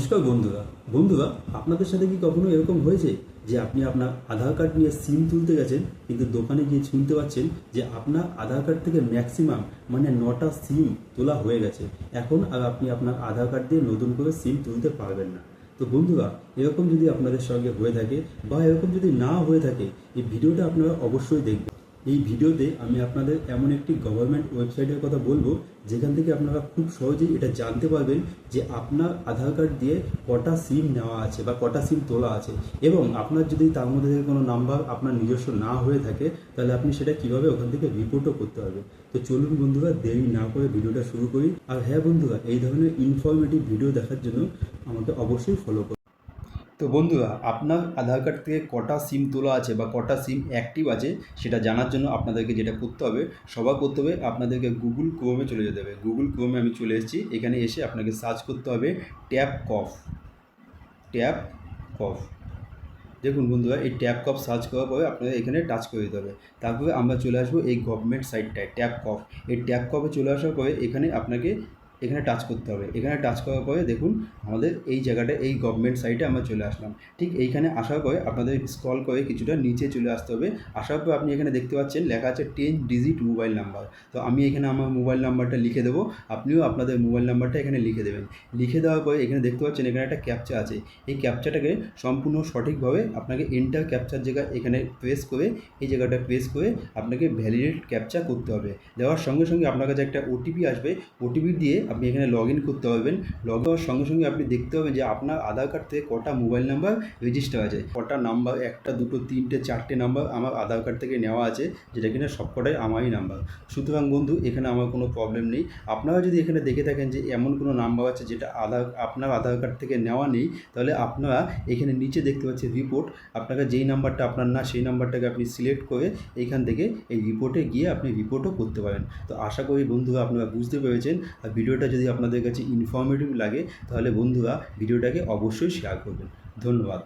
নমস্কার বন্ধুরা। বন্ধুরা, আপনাদের সাথে কি কখনো এরকম হয়েছে যে আপনি আপনার আধার কার্ড নিয়ে সিম তুলতে গেছেন, কিন্তু দোকানে গিয়ে শুনতে পাচ্ছেন যে আপনার আধার কার্ড থেকে ম্যাক্সিমাম মানে নটা সিম তোলা হয়ে গেছে। এখন আর আপনি আপনার আধার কার্ড দিয়ে নতুন করে সিম তুলতে পারবেন না। তো বন্ধুরা, এরকম যদি আপনাদের সঙ্গে হয়ে থাকে বা এরকম যদি না হয়ে থাকে, এই ভিডিওটা আপনারা অবশ্যই দেখবেন। এই ভিডিওতে আমি আপনাদের এমন একটি গভর্নমেন্ট ওয়েবসাইটের কথা বলব, যেখান থেকে আপনারা খুব সহজেই এটা জানতে পারবেন যে আপনার আধার কার্ড দিয়ে কটা সিম নেওয়া আছে বা কটা সিম তোলা আছে। এবং আপনার যদি তার মধ্যে থেকে কোনো নাম্বার আপনার নিজস্ব না হয়ে থাকে, তাহলে আপনি সেটা কীভাবে ওখান থেকে রিপোর্টও করতে পারবেন। তো চলুন বন্ধুরা, দেরি না করে ভিডিওটা শুরু করি। আর হ্যাঁ বন্ধুরা, এই ধরনের ইনফরমেটিভ ভিডিও দেখার জন্য আমাকে অবশ্যই ফলো করুন। তো বন্ধুরা, আপনার আধার কার্ড থেকে কটা সিম তোলা আছে বা কটা সিম অ্যাক্টিভ আছে সেটা জানার জন্য আপনাদেরকে যেটা করতে হবে, সবার করতে হবে আপনাদেরকে গুগল ক্রোমে চলে যেতে হবে। গুগল ক্রোমে আমি চলে এসেছি, এখানে এসে আপনাকে সার্চ করতে হবে ট্যাপ কফ ট্যাপ কফ দেখুন বন্ধুরা, এই ট্যাপ কফ সার্চ করার পরে আপনাদের এখানে টাচ করে দিতে হবে। তারপরে আমরা চলে আসব এই গভর্নমেন্ট সাইটটায় ট্যাপ কফ এই ট্যাপ কফে চলে আসার পরে এখানে আপনাকে এখানে টাচ করতে হবে। এখানে টাচ করার পরে দেখুন, আমাদের এই জায়গাটা, এই গভর্নমেন্ট সাইটে আমরা চলে আসলাম। ঠিক এইখানে আসার পরে আপনাদের স্কল করে কিছুটা নিচে চলে আসতে হবে। আসার পর আপনি এখানে দেখতে পাচ্ছেন, লেখা আছে টেন ডিজিট মোবাইল নাম্বার তো আমি এখানে আমার মোবাইল নাম্বারটা লিখে দেবো। আপনিও আপনাদের মোবাইল নাম্বারটা এখানে লিখে দেবেন। লিখে দেওয়ার পরে এখানে দেখতে পাচ্ছেন, এখানে একটা ক্যাপচা আছে। এই ক্যাপচাটাকে সম্পূর্ণ সঠিকভাবে আপনাকে এন্টার ক্যাপচার জায়গা এখানে প্রেস করে, এই জায়গাটা প্রেস করে আপনাকে ভ্যালিডেট ক্যাপচা করতে হবে। দেওয়ার সঙ্গে সঙ্গে আপনার কাছে একটা ওটিপি আসবে। ওটিপি দিয়ে আপনি এখানে লগ ইন করতে পারবেন। লগ হওয়ার সঙ্গে সঙ্গে আপনি দেখতে পাবেন যে আপনার আধার কার্ড থেকে কটা মোবাইল নাম্বার রেজিস্টার আছে কটা নাম্বার একটা, দুটো, তিনটে, চারটে নাম্বার আমার আধার কার্ড থেকে নেওয়া আছে, যেটা কিনা সবকটাই আমারই নাম্বার সুতরাং বন্ধু, এখানে আমার কোনো প্রবলেম নেই। আপনারা যদি এখানে দেখে থাকেন যে এমন কোনো নাম্বার আছে যেটা আধার, আপনার আধার কার্ড থেকে নেওয়া নেই, তাহলে আপনারা এখানে নিচে দেখতে পাচ্ছেন রিপোর্ট আপনাকে যেই নাম্বারটা আপনার না, সেই নাম্বারটাকে আপনি সিলেক্ট করে এইখান থেকে এই রিপোর্টে গিয়ে আপনি রিপোর্টও করতে পারেন। তো আশা করি বন্ধুরা আপনারা বুঝতে পেরেছেন। আর ভিডিওটা যদি আপনাদের কাছে ইনফরমেটিভ লাগে তাহলে বন্ধুরা ভিডিওটাকে অবশ্যই শেয়ার করবেন। ধন্যবাদ।